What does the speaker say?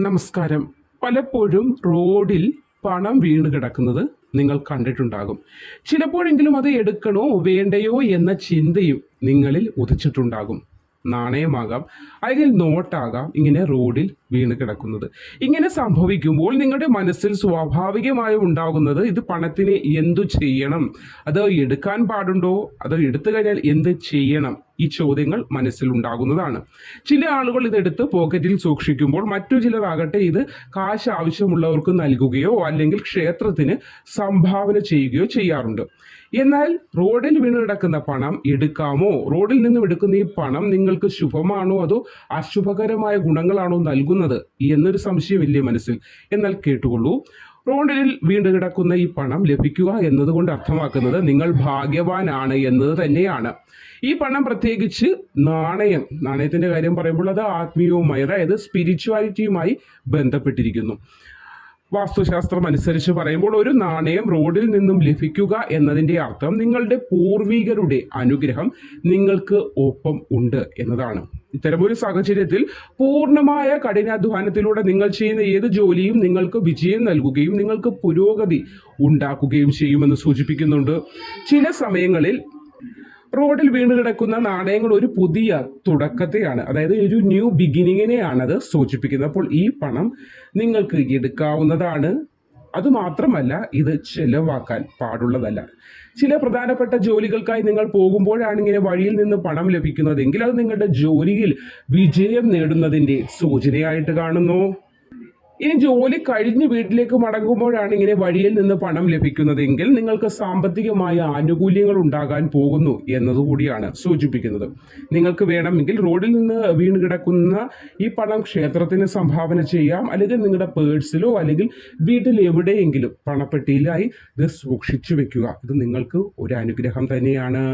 നമസ്കാരം. പലപ്പോഴും റോഡിൽ പണം വീണ് കിടക്കുന്നത് നിങ്ങൾ കണ്ടിട്ടുണ്ടാകും. ചിലപ്പോഴെങ്കിലും അത് എടുക്കണോ വേണ്ടയോ എന്ന ചിന്തയും നിങ്ങളിൽ ഉദിച്ചിട്ടുണ്ടാകും. നാണയമാകാം അല്ലെങ്കിൽ നോട്ടാകാം ഇങ്ങനെ റോഡിൽ വീണ് കിടക്കുന്നത്. ഇങ്ങനെ സംഭവിക്കുമ്പോൾ നിങ്ങളുടെ മനസ്സിൽ സ്വാഭാവികമായി ഉണ്ടാകുന്നത് ഇത് പണത്തിന് എന്തു ചെയ്യണം? അത് എടുക്കാൻ പാടുണ്ടോ? അത് എടുത്തു കഴിഞ്ഞാൽ എന്ത് ചെയ്യണം? ഈ ചോദ്യങ്ങൾ മനസ്സിലുണ്ടാകുന്നതാണ്. ചില ആളുകൾ ഇതെടുത്ത് പോക്കറ്റിൽ സൂക്ഷിക്കുമ്പോൾ മറ്റു ചിലരാകട്ടെ ഇത് കാശ് ആവശ്യമുള്ളവർക്ക് നൽകുകയോ അല്ലെങ്കിൽ ക്ഷേത്രത്തിന് സംഭാവന ചെയ്യുകയോ ചെയ്യാറുണ്ട്. എന്നാൽ റോഡിൽ വീണ് കിടക്കുന്ന പണം എടുക്കാമോ? റോഡിൽ നിന്നും എടുക്കുന്ന ഈ പണം നിങ്ങൾക്ക് ശുഭമാണോ അതോ അശുഭകരമായ ഗുണങ്ങളാണോ നൽകുന്നത്? എന്നൊരു സംശയം സംശയമില്ലേ മനസ്സിൽ? എന്നാൽ കേട്ടുകൊള്ളൂ. റോഡിൽ വീണ്ടു കിടക്കുന്ന ഈ പണം ലഭിക്കുക എന്നതുകൊണ്ട് അർത്ഥമാക്കുന്നത് നിങ്ങൾ ഭാഗ്യവാനാണ് എന്നത് തന്നെയാണ്. ഈ പണം പ്രത്യേകിച്ച് നാണയം നാണയത്തിന്റെ കാര്യം പറയുമ്പോൾ അത് ആത്മീയവുമായി അതായത് സ്പിരിച്വാലിറ്റിയുമായി ബന്ധപ്പെട്ടിരിക്കുന്നു. വാസ്തുശാസ്ത്രം അനുസരിച്ച് പറയുമ്പോൾ ഒരു നാണയം റോഡിൽ നിന്നും ലഭിക്കുക എന്നതിന്റെ അർത്ഥം നിങ്ങളുടെ പൂർവികരുടെ അനുഗ്രഹം നിങ്ങൾക്ക് ഒപ്പം ഉണ്ട് എന്നതാണ്. ഇത്തരമൊരു സാഹചര്യത്തിൽ പൂർണമായ കഠിനാധ്വാനത്തിലൂടെ നിങ്ങൾ ചെയ്യുന്ന ഏത് ജോലിയും നിങ്ങൾക്ക് വിജയം നൽകുകയും നിങ്ങൾക്ക് പുരോഗതി ഉണ്ടാക്കുകയും ചെയ്യുമെന്ന് സൂചിപ്പിക്കുന്നുണ്ട്. ചില സമയങ്ങളിൽ റോഡിൽ വീണ് കിടക്കുന്ന നാണയങ്ങൾ ഒരു പുതിയ തുടക്കത്തെയാണ് അതായത് ഒരു ന്യൂ ബിഗിനിങ്ങിനെയാണ് അത് സൂചിപ്പിക്കുന്നത്. അപ്പോൾ ഈ പണം നിങ്ങൾക്ക് എടുക്കാവുന്നതാണ്. അതുമാത്രമല്ല ഇത് ചെലവാക്കാൻ പാടുള്ളതല്ല. ചില പ്രധാനപ്പെട്ട ജോലികൾക്കായി നിങ്ങൾ പോകുമ്പോഴാണ് ഇങ്ങനെ വഴിയിൽ നിന്ന് പണം ലഭിക്കുന്നതെങ്കിൽ അത് നിങ്ങളുടെ ജോലിയിൽ വിജയം നേടുന്നതിന്റെ സൂചനയായിട്ട് കാണുന്നു. ഇനി ജോലി കഴിഞ്ഞ് വീട്ടിലേക്ക് മടങ്ങുമ്പോഴാണ് ഇങ്ങനെ വഴിയിൽ നിന്ന് പണം ലഭിക്കുന്നതെങ്കിൽ നിങ്ങൾക്ക് സാമ്പത്തികമായ ആനുകൂല്യങ്ങൾ ഉണ്ടാകാൻ പോകുന്നു എന്നതുകൂടിയാണ് സൂചിപ്പിക്കുന്നത്. നിങ്ങൾക്ക് വേണമെങ്കിൽ റോഡിൽ നിന്ന് വീണ് കിടക്കുന്ന ഈ പണം ക്ഷേത്രത്തിന് സംഭാവന ചെയ്യാം അല്ലെങ്കിൽ നിങ്ങളുടെ പേഴ്സിലോ അല്ലെങ്കിൽ വീട്ടിൽ എവിടെയെങ്കിലും പണപ്പെട്ടിയിലായി ഇത് സൂക്ഷിച്ചു വെക്കുക. ഇത് നിങ്ങൾക്ക് ഒരു അനുഗ്രഹം തന്നെയാണ്.